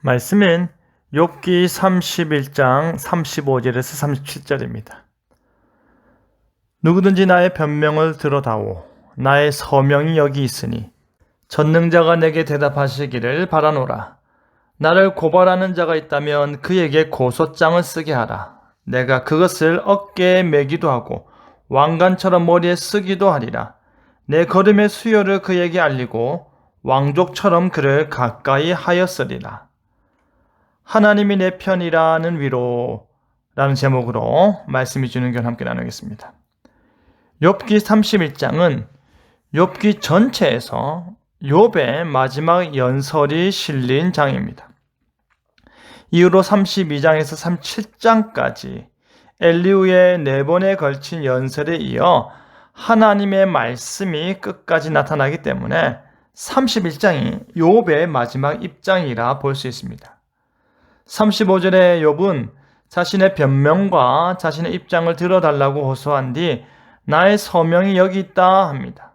말씀은 욥기 31장 35절에서 37절입니다. 누구든지 나의 변명을 들어다오. 나의 서명이 여기 있으니 전능자가 내게 대답하시기를 바라노라. 나를 고발하는 자가 있다면 그에게 고소장을 쓰게 하라. 내가 그것을 어깨에 매기도 하고 왕관처럼 머리에 쓰기도 하리라. 내 걸음의 수요를 그에게 알리고 왕족처럼 그를 가까이 하였으리라 하나님이 내 편이라는 위로라는 제목으로 말씀이 주는 걸 함께 나누겠습니다. 욥기 31장은 욥기 전체에서 욥의 마지막 연설이 실린 장입니다. 이후로 32장에서 37장까지 엘리우의 네 번에 걸친 연설에 이어 하나님의 말씀이 끝까지 나타나기 때문에 31장이 욥의 마지막 입장이라 볼 수 있습니다. 35절에 욥은 자신의 변명과 자신의 입장을 들어달라고 호소한 뒤 나의 서명이 여기 있다 합니다.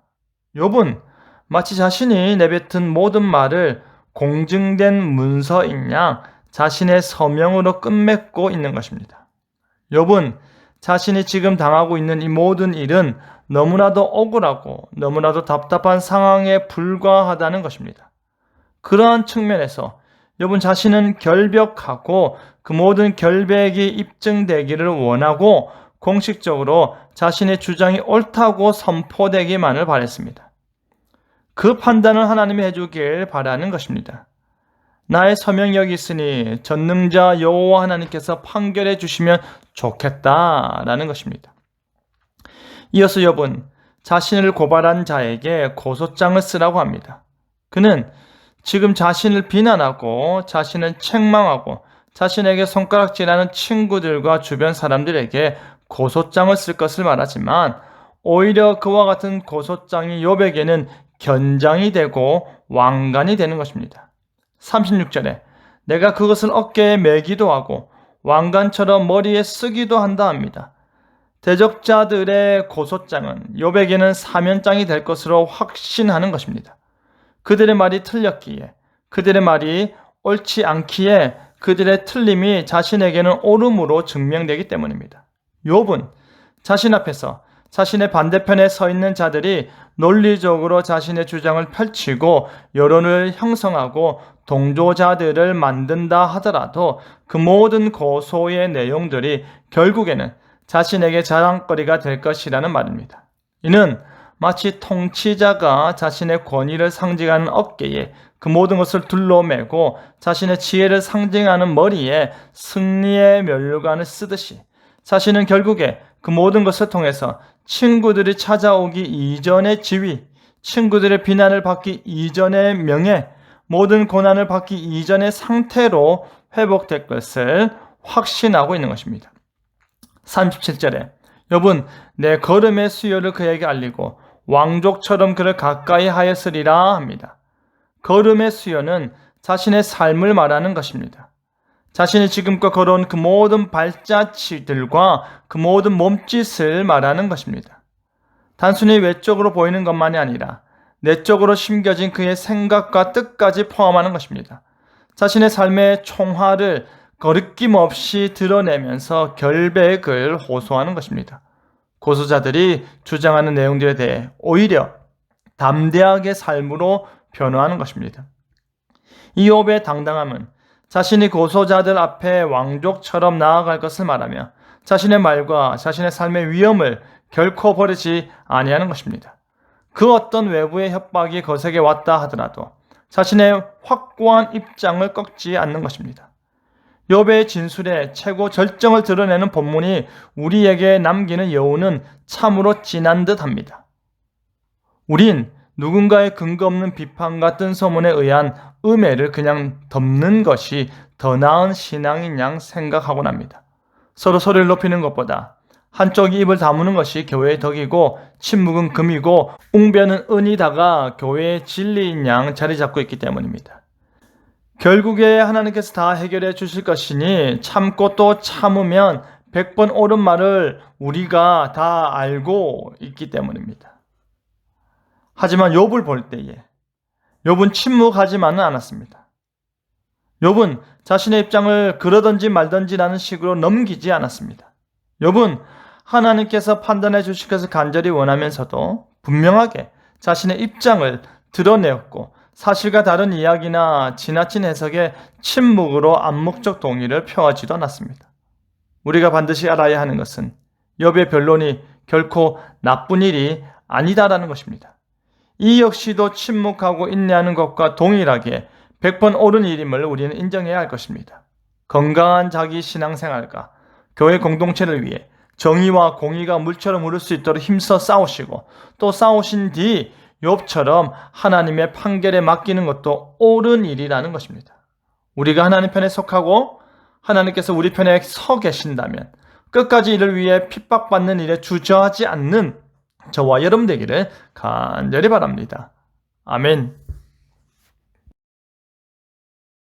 욥은 마치 자신이 내뱉은 모든 말을 공증된 문서인 양 자신의 서명으로 끝맺고 있는 것입니다. 욥은 자신이 지금 당하고 있는 이 모든 일은 너무나도 억울하고 너무나도 답답한 상황에 불과하다는 것입니다. 그러한 측면에서 욥은 자신은 결벽하고 그 모든 결백이 입증되기를 원하고 공식적으로 자신의 주장이 옳다고 선포되기만을 바랬습니다. 그 판단을 하나님이 해주길 바라는 것입니다. 나의 여기 있으니 전능자 여호와 하나님께서 판결해 주시면 좋겠다라는 것입니다. 이어서 욥은 자신을 고발한 자에게 고소장을 쓰라고 합니다. 그는 지금 자신을 비난하고 자신을 책망하고 자신에게 손가락질하는 친구들과 주변 사람들에게 고소장을 쓸 것을 말하지만 오히려 그와 같은 고소장이 욥에게는 견장이 되고 왕관이 되는 것입니다. 36절에 내가 그것을 어깨에 매기도 하고 왕관처럼 머리에 쓰기도 한다 합니다. 대적자들의 고소장은 욥에게는 사면장이 될 것으로 확신하는 것입니다. 그들의 말이 틀렸기에 그들의 말이 옳지 않기에 그들의 틀림이 자신에게는 옳음으로 증명되기 때문입니다. 욥은 자신 앞에서 자신의 반대편에 서 있는 자들이 논리적으로 자신의 주장을 펼치고 여론을 형성하고 동조자들을 만든다 하더라도 그 모든 고소의 내용들이 결국에는 자신에게 자랑거리가 될 것이라는 말입니다. 이는 마치 통치자가 자신의 권위를 상징하는 어깨에 그 모든 것을 둘러매고 자신의 지혜를 상징하는 머리에 승리의 멸관을 쓰듯이 자신은 결국에 그 모든 것을 통해서 친구들이 찾아오기 이전의 지위, 친구들의 비난을 받기 이전의 명예, 모든 고난을 받기 이전의 상태로 회복될 것을 확신하고 있는 것입니다. 37절에 여분 내 걸음의 수요를 그에게 알리고 왕족처럼 그를 가까이 하였으리라 합니다. 걸음의 수요는 자신의 삶을 말하는 것입니다. 자신이 지금껏 걸어온 그 모든 발자취들과 그 모든 몸짓을 말하는 것입니다. 단순히 외적으로 보이는 것만이 아니라 내적으로 심겨진 그의 생각과 뜻까지 포함하는 것입니다. 자신의 삶의 총화를 거리낌 없이 드러내면서 결백을 호소하는 것입니다. 고소자들이 주장하는 내용들에 대해 오히려 담대하게 삶으로 변화하는 것입니다. 이욥의 당당함은 자신이 고소자들 앞에 왕족처럼 나아갈 것을 말하며 자신의 말과 자신의 삶의 위험을 결코 버리지 아니하는 것입니다. 그 어떤 외부의 협박이 거세게 왔다 하더라도 자신의 확고한 입장을 꺾지 않는 것입니다. 욥의 진술의 최고 절정을 드러내는 본문이 우리에게 남기는 여우는 참으로 진한 듯합니다. 우린 누군가의 근거 없는 비판과 뜬 소문에 의한 음해를 그냥 덮는 것이 더 나은 신앙인 양 생각하곤 합니다. 서로 소리를 높이는 것보다 한쪽이 입을 다무는 것이 교회의 덕이고 침묵은 금이고 웅변은 은이다가 교회의 진리인 양 자리 잡고 있기 때문입니다. 결국에 하나님께서 다 해결해 주실 것이니 참고 또 참으면 백번 옳은 말을 우리가 다 알고 있기 때문입니다. 하지만 욥을 볼 때에 욥은 침묵하지만은 않았습니다. 욥은 자신의 입장을 그러든지 말든지라는 식으로 넘기지 않았습니다. 욥은 하나님께서 판단해 주실 것을 간절히 원하면서도 분명하게 자신의 입장을 드러내었고 사실과 다른 이야기나 지나친 해석에 침묵으로 암묵적 동의를 표하지도 않았습니다. 우리가 반드시 알아야 하는 것은 욥의 변론이 결코 나쁜 일이 아니다라는 것입니다. 이 역시도 침묵하고 인내하는 것과 동일하게 100번 옳은 일임을 우리는 인정해야 할 것입니다. 건강한 자기 신앙생활과 교회 공동체를 위해 정의와 공의가 물처럼 흐를 수 있도록 힘써 싸우시고 또 싸우신 뒤 욥처럼 하나님의 판결에 맡기는 것도 옳은 일이라는 것입니다. 우리가 하나님 편에 속하고 하나님께서 우리 편에 서 계신다면 끝까지 이를 위해 핍박받는 일에 주저하지 않는 저와 여러분 되기를 간절히 바랍니다. 아멘.